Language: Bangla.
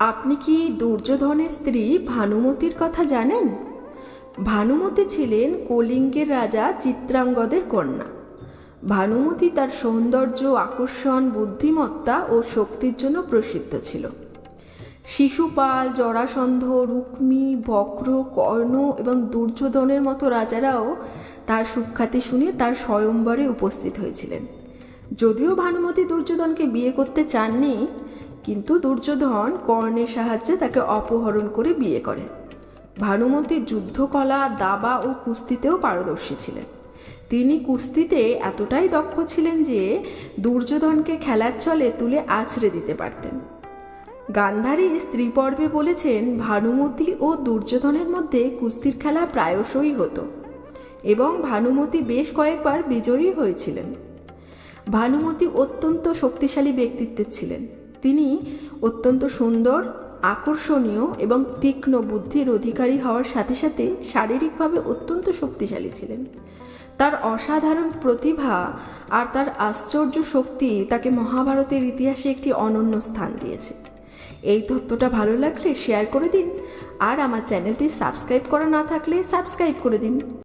আপনি কি দুর্যোধনের স্ত্রী ভানুমতির কথা জানেন? ভানুমতি ছিলেন কলিঙ্গের রাজা চিত্রাঙ্গদের কন্যা। ভানুমতি তার সৌন্দর্য, আকর্ষণ, বুদ্ধিমত্তা ও শক্তির জন্য প্রসিদ্ধ ছিল। শিশুপাল, জরাসন্ধ, রুক্মী, বক্র, কর্ণ এবং দুর্যোধনের মতো রাজারাও তার সুখ্যাতি শুনে তার স্বয়ম্বরে উপস্থিত হয়েছিলেন। যদিও ভানুমতি দুর্যোধনকে বিয়ে করতে চাননি কিন্তু দুর্যোধন কর্ণের সাহায্যে তাকে অপহরণ করে বিয়ে করে ভানুমতি যুদ্ধকলা, দাবা ও কুস্তিতেও পারদর্শী ছিলেন। তিনি কুস্তিতে এতটাই দক্ষ ছিলেন যে দুর্যোধনকে খেলার চলে তুলে আছড়ে দিতে পারতেন। গান্ধারী স্ত্রী পর্বে বলেছেন, ভানুমতি ও দুর্যোধনের মধ্যে কুস্তির খেলা প্রায়শই হতো এবং ভানুমতি বেশ কয়েকবার বিজয়ী হয়েছিলেন। ভানুমতি অত্যন্ত শক্তিশালী ব্যক্তিত্বের ছিলেন। তিনি অত্যন্ত সুন্দর, আকর্ষণীয় এবং তীক্ষ্ণ বুদ্ধির অধিকারী হওয়ার সাথে সাথে শারীরিকভাবে অত্যন্ত শক্তিশালী ছিলেন। তার অসাধারণ প্রতিভা আর তার আশ্চর্য শক্তি তাকে মহাভারতের ইতিহাসে একটি অনন্য স্থান দিয়েছে। এই তথ্যটা ভালো লাগলে শেয়ার করে দিন। আর আমার চ্যানেলটি সাবস্ক্রাইব করা না থাকলে সাবস্ক্রাইব করে দিন।